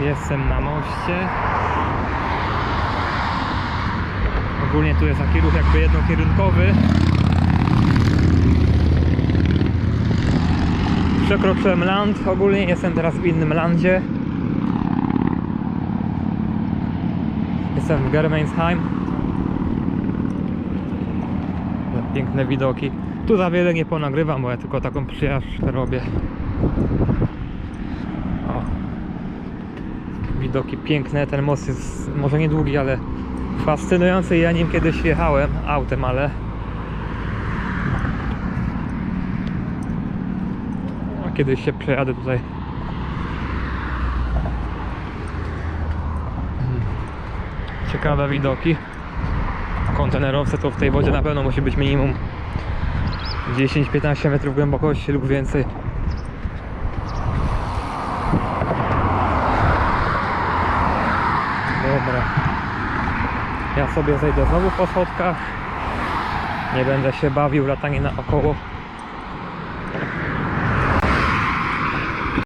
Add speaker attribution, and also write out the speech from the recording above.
Speaker 1: Jestem na moście. Ogólnie tu jest taki ruch jakby jednokierunkowy. Przekroczyłem land, ogólnie jestem teraz w innym landzie. Jestem w Germeinsheim. Piękne widoki. Tu za wiele nie ponagrywam, bo ja tylko taką przyjażdżkę robię. Widoki piękne, ten most jest może niedługi, ale fascynujący. Ja nim kiedyś jechałem autem, ale a kiedyś się przejadę tutaj. Ciekawe widoki. Kontenerowce to w tej wodzie na pewno musi być minimum 10-15 metrów głębokości lub więcej. Ja sobie zejdę znowu po schodkach. Nie będę się bawił latanie naokoło.